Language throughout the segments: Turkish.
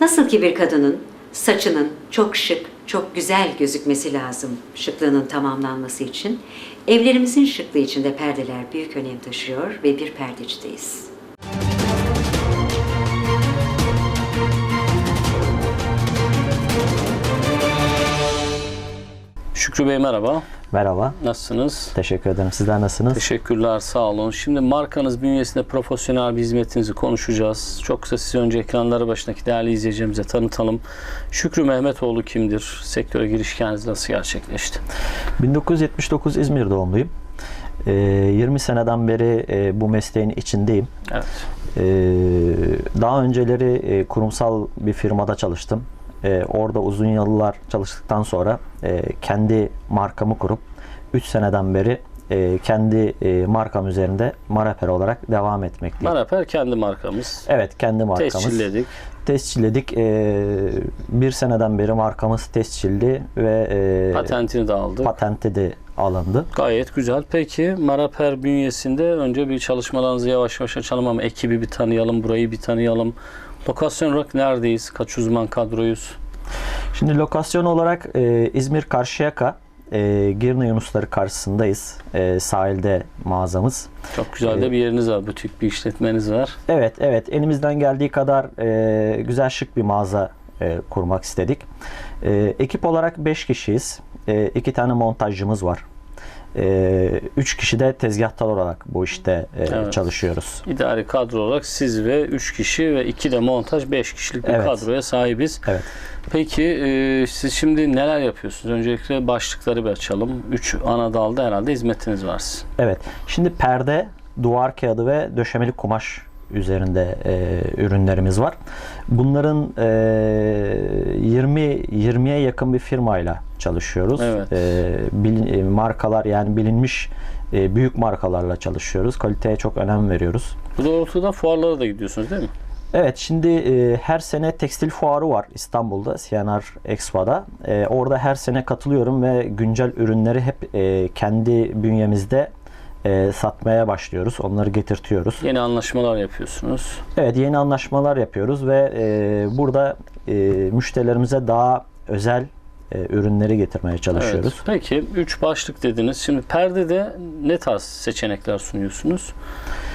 Nasıl ki bir kadının saçının çok şık, çok güzel gözükmesi lazım şıklığının tamamlanması için. Evlerimizin şıklığı için de perdeler büyük önem taşıyor ve bir perdecideyiz. Şükrü Bey merhaba. Merhaba. Nasılsınız? Teşekkür ederim. Sizler nasılsınız? Teşekkürler, sağ olun. Şimdi markanız bünyesinde profesyonel bir hizmetinizi konuşacağız. Çok kısa size önce ekranları başındaki değerli izleyicilerimize tanıtalım. Şükrü Mehmetoğlu kimdir? Sektöre giriş hikayeniz nasıl gerçekleşti? 1979 İzmir doğumluyum. Ee, 20 seneden beri e, bu mesleğin içindeyim. Evet. Ee, daha önceleri e, kurumsal bir firmada çalıştım. Ee, orada uzun yıllar çalıştıktan sonra e, kendi markamı kurup 3 seneden beri e, kendi e, markam üzerinde Maraper olarak devam etmekteyim. Maraper kendi markamız. Evet, kendi markamız. Tescilledik. Tescilledik. Ee, bir seneden beri markamız tescilli ve e, Patentini de aldık. patenti de alındı. Gayet güzel. Peki Maraper bünyesinde önce bir çalışmalarınızı yavaş yavaş açalım ama ekibi bir tanıyalım, burayı bir tanıyalım. Lokasyon olarak neredeyiz? Kaç uzman kadroyuz? Şimdi lokasyon olarak e, İzmir Karşıyaka, e, Girne Yunusları karşısındayız. E, sahilde mağazamız. Çok güzel de bir yeriniz var. Butik bir işletmeniz var. Evet, evet. Elimizden geldiği kadar e, güzel şık bir mağaza e, kurmak istedik. E, ekip olarak 5 kişiyiz. 2 tane montajcımız var. 3 kişi de tezgahtar olarak bu işte e, Evet. çalışıyoruz. İdari kadro olarak siz ve 3 kişi ve 2 de montaj 5 kişilik bir Evet. kadroya sahibiz. Evet. Peki e, siz şimdi neler yapıyorsunuz? Öncelikle başlıkları bir açalım. 3 ana dalda herhalde hizmetiniz var sizin. Evet. Şimdi perde, duvar kağıdı ve döşemeli kumaş üzerinde e, ürünlerimiz var. Bunların e, 20 20'ye yakın bir firmayla çalışıyoruz. Evet. E, bilin- markalar yani bilinmiş e, büyük markalarla çalışıyoruz. Kaliteye çok önem veriyoruz. Bu doğrultuda fuarlara da gidiyorsunuz değil mi? Evet şimdi e, her sene tekstil fuarı var İstanbul'da CNR Expo'da. E, orada her sene katılıyorum ve güncel ürünleri hep e, kendi bünyemizde e, satmaya başlıyoruz. Onları getirtiyoruz. Yeni anlaşmalar yapıyorsunuz. Evet yeni anlaşmalar yapıyoruz ve e, burada e, müşterilerimize daha özel e, ürünleri getirmeye çalışıyoruz. Evet. Peki 3 başlık dediniz. Şimdi perdede ne tarz seçenekler sunuyorsunuz?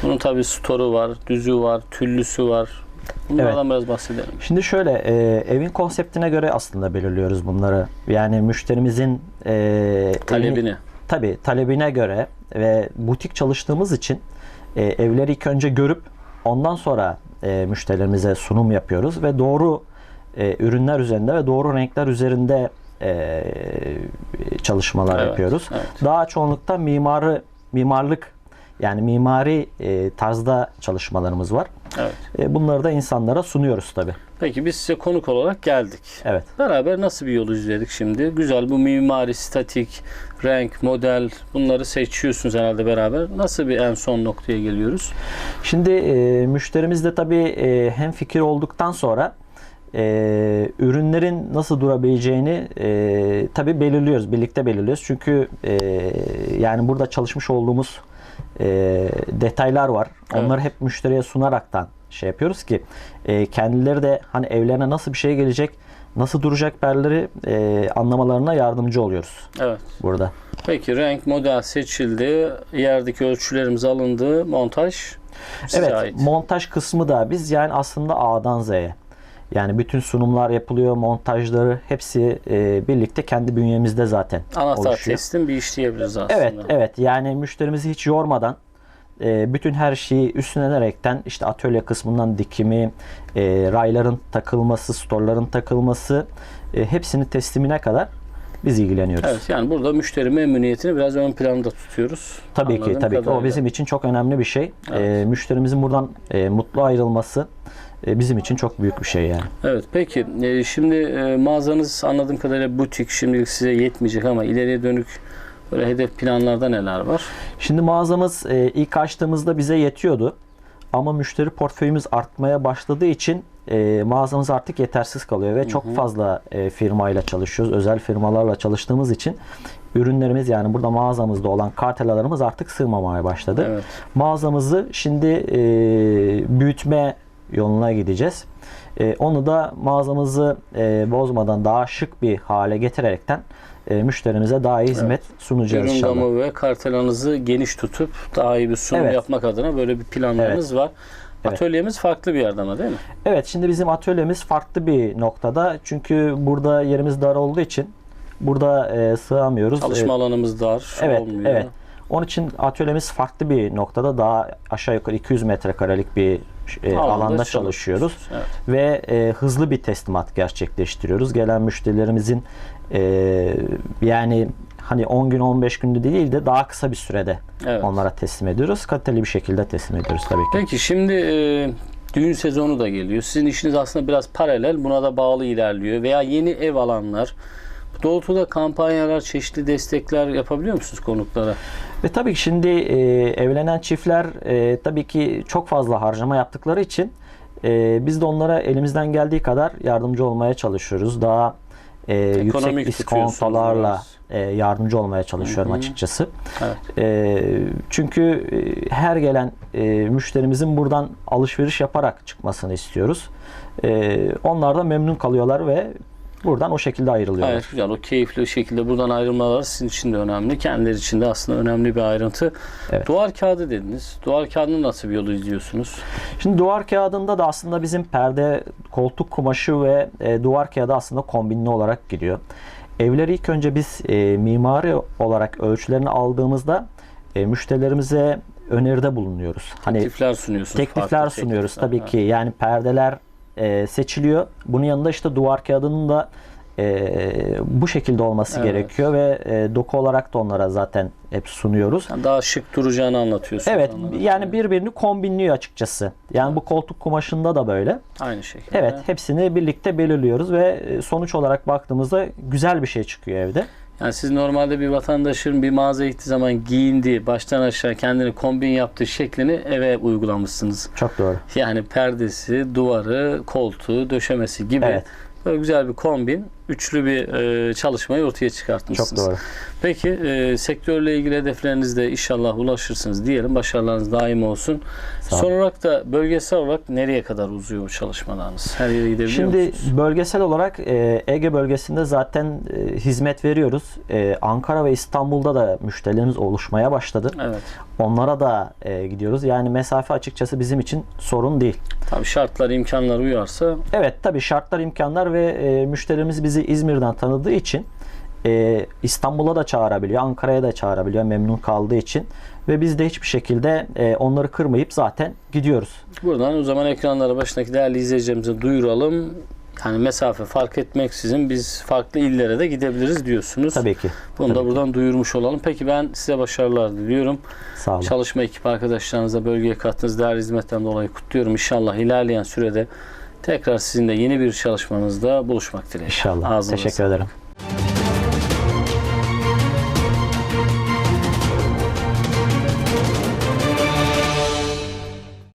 Bunun tabii storu var, düzü var, tüllüsü var. Bunlardan biraz bahsedelim. Şimdi şöyle e, evin konseptine göre aslında belirliyoruz bunları. Yani müşterimizin e, evini- Talebini. Tabii talebine göre ve butik çalıştığımız için e, evleri ilk önce görüp ondan sonra e, müşterilerimize sunum yapıyoruz ve doğru e, ürünler üzerinde ve doğru renkler üzerinde e, çalışmalar Evet, yapıyoruz. evet. Daha çoğunlukta mimarı mimarlık yani mimari e, tarzda çalışmalarımız var. Evet. E, bunları da insanlara sunuyoruz tabii. Peki biz size konuk olarak geldik. Evet. Beraber nasıl bir yol izledik şimdi? Güzel bu mimari, statik, renk, model bunları seçiyorsunuz herhalde beraber. Nasıl bir en son noktaya geliyoruz? Şimdi e, müşterimiz de tabii e, hem fikir olduktan sonra e, ürünlerin nasıl durabileceğini e, tabii belirliyoruz, birlikte belirliyoruz. Çünkü e, yani burada çalışmış olduğumuz e, detaylar var. Onları hep müşteriye sunaraktan şey yapıyoruz ki e, kendileri de hani evlerine nasıl bir şey gelecek, nasıl duracak perleri e, anlamalarına yardımcı oluyoruz Evet. burada. Peki renk, model seçildi. Yerdeki ölçülerimiz alındı. Montaj size Evet, ait. montaj kısmı da biz yani aslında A'dan Z'ye. Yani bütün sunumlar yapılıyor, montajları hepsi e, birlikte kendi bünyemizde zaten Anahtar oluşuyor. teslim bir iş diyebiliriz aslında. Evet, evet. Yani müşterimizi hiç yormadan e, bütün her şeyi üstlenerekten işte atölye kısmından dikimi, e, rayların takılması, storların takılması e, hepsini teslimine kadar biz ilgileniyoruz. Evet yani burada müşteri memnuniyetini biraz ön planda tutuyoruz. Tabii ki, tabii ki. O kadarıyla. bizim için çok önemli bir şey. Evet. E, müşterimizin buradan e, mutlu ayrılması e, bizim için çok büyük bir şey yani. Evet peki e, şimdi e, mağazanız anladığım kadarıyla butik şimdilik size yetmeyecek ama ileriye dönük böyle hedef planlarda neler var? Şimdi mağazamız e, ilk açtığımızda bize yetiyordu. Ama müşteri portföyümüz artmaya başladığı için e, mağazamız artık yetersiz kalıyor ve çok fazla e, firmayla çalışıyoruz. Özel firmalarla çalıştığımız için ürünlerimiz yani burada mağazamızda olan kartelalarımız artık sığmamaya başladı. Evet. Mağazamızı şimdi e, büyütme yoluna gideceğiz. E, onu da mağazamızı e, bozmadan daha şık bir hale getirerekten e, müşterimize daha iyi hizmet sunacağız Ürün inşallah. gamı ve kartelanızı geniş tutup daha iyi bir sunum Evet. yapmak adına böyle bir planlarınız var. Evet. Atölyemiz farklı bir yerde ama değil mi? Evet şimdi bizim atölyemiz farklı bir noktada. Çünkü burada yerimiz dar olduğu için burada e, sığamıyoruz. Çalışma E, alanımız dar Evet, olmuyor. evet. Onun için atölyemiz farklı bir noktada daha aşağı yukarı 200 metrekarelik bir e, Alanda çalışıyoruz Evet. ve e, hızlı bir teslimat gerçekleştiriyoruz. Gelen müşterilerimizin e, yani hani 10 gün 15 günde değil de daha kısa bir sürede Evet. onlara teslim ediyoruz. Kaliteli bir şekilde teslim ediyoruz tabii ki. Peki şimdi e, düğün sezonu da geliyor. Sizin işiniz aslında biraz paralel. Buna da bağlı ilerliyor. Veya yeni ev alanlar. Doğrultuda kampanyalar, çeşitli destekler yapabiliyor musunuz konuklara? Ve tabii ki şimdi e, evlenen çiftler e, tabii ki çok fazla harcama yaptıkları için e, biz de onlara elimizden geldiği kadar yardımcı olmaya çalışıyoruz. Daha e, yüksek iskontolarla e, yardımcı olmaya çalışıyorum Hı hı. açıkçası. Evet. E, çünkü e, her gelen e, müşterimizin buradan alışveriş yaparak çıkmasını istiyoruz. E, onlar da memnun kalıyorlar ve buradan o şekilde ayrılıyorlar. Gayet güzel. O keyifli şekilde buradan ayrılmaları sizin için de önemli. Kendileri için de aslında önemli bir ayrıntı. Evet. Duvar kağıdı dediniz. Duvar kağıdını nasıl bir yolu izliyorsunuz? Şimdi duvar kağıdında da aslında bizim perde, koltuk kumaşı ve e, duvar kağıdı aslında kombinli olarak gidiyor. Evleri ilk önce biz e, mimari olarak ölçülerini aldığımızda e, müşterilerimize öneride bulunuyoruz. Hani Teklifler sunuyorsunuz. teklifler sunuyoruz teklifler. tabii ki. Yani perdeler e, seçiliyor. Bunun yanında işte duvar kağıdının da e, bu şekilde olması Evet. gerekiyor ve e, doku olarak da onlara zaten hep sunuyoruz. Daha şık duracağını anlatıyorsunuz. Evet anladım. yani birbirini kombinliyor açıkçası. Yani bu koltuk kumaşında da böyle. Aynı şekilde. Evet hepsini birlikte belirliyoruz ve e, sonuç olarak baktığımızda güzel bir şey çıkıyor evde. Yani siz normalde bir vatandaşın bir mağazaya gittiği zaman giyindiği, baştan aşağı kendini kombin yaptığı şeklini eve uygulamışsınız. Çok doğru. Yani perdesi, duvarı, koltuğu, döşemesi gibi Evet. böyle güzel bir kombin, üçlü bir e, çalışmayı ortaya çıkartmışsınız. Çok doğru. Peki e, sektörle ilgili hedeflerinizde inşallah ulaşırsınız diyelim. Başarılarınız daim olsun. Son olarak da bölgesel olarak nereye kadar uzuyor bu çalışmalarınız? Her yere gidebiliyor Şimdi musunuz? bölgesel olarak e, Ege bölgesinde zaten e, hizmet veriyoruz. E, Ankara ve İstanbul'da da müşterilerimiz oluşmaya başladı. Evet. Onlara da e, gidiyoruz. Yani mesafe açıkçası bizim için sorun değil. Tabii şartlar, imkanlar uyarsa Evet tabii şartlar, imkanlar ve e, müşterimiz bizi İzmir'den tanıdığı için e, İstanbul'a da çağırabiliyor, Ankara'ya da çağırabiliyor memnun kaldığı için ve biz de hiçbir şekilde e, onları kırmayıp zaten gidiyoruz. Buradan o zaman ekranlara başındaki değerli izleyicilerimize duyuralım. Yani mesafe fark etmeksizin biz farklı illere de gidebiliriz diyorsunuz. Tabii ki. Bunu da Tabii ki. buradan duyurmuş olalım. Peki ben size başarılar diliyorum. Sağ olun. Çalışma ekip arkadaşlarınıza bölgeye kattığınız değerli hizmetten dolayı kutluyorum. İnşallah ilerleyen sürede tekrar sizinle yeni bir çalışmanızda buluşmak dileğiyle. İnşallah. Ağzınıza Teşekkür ederim.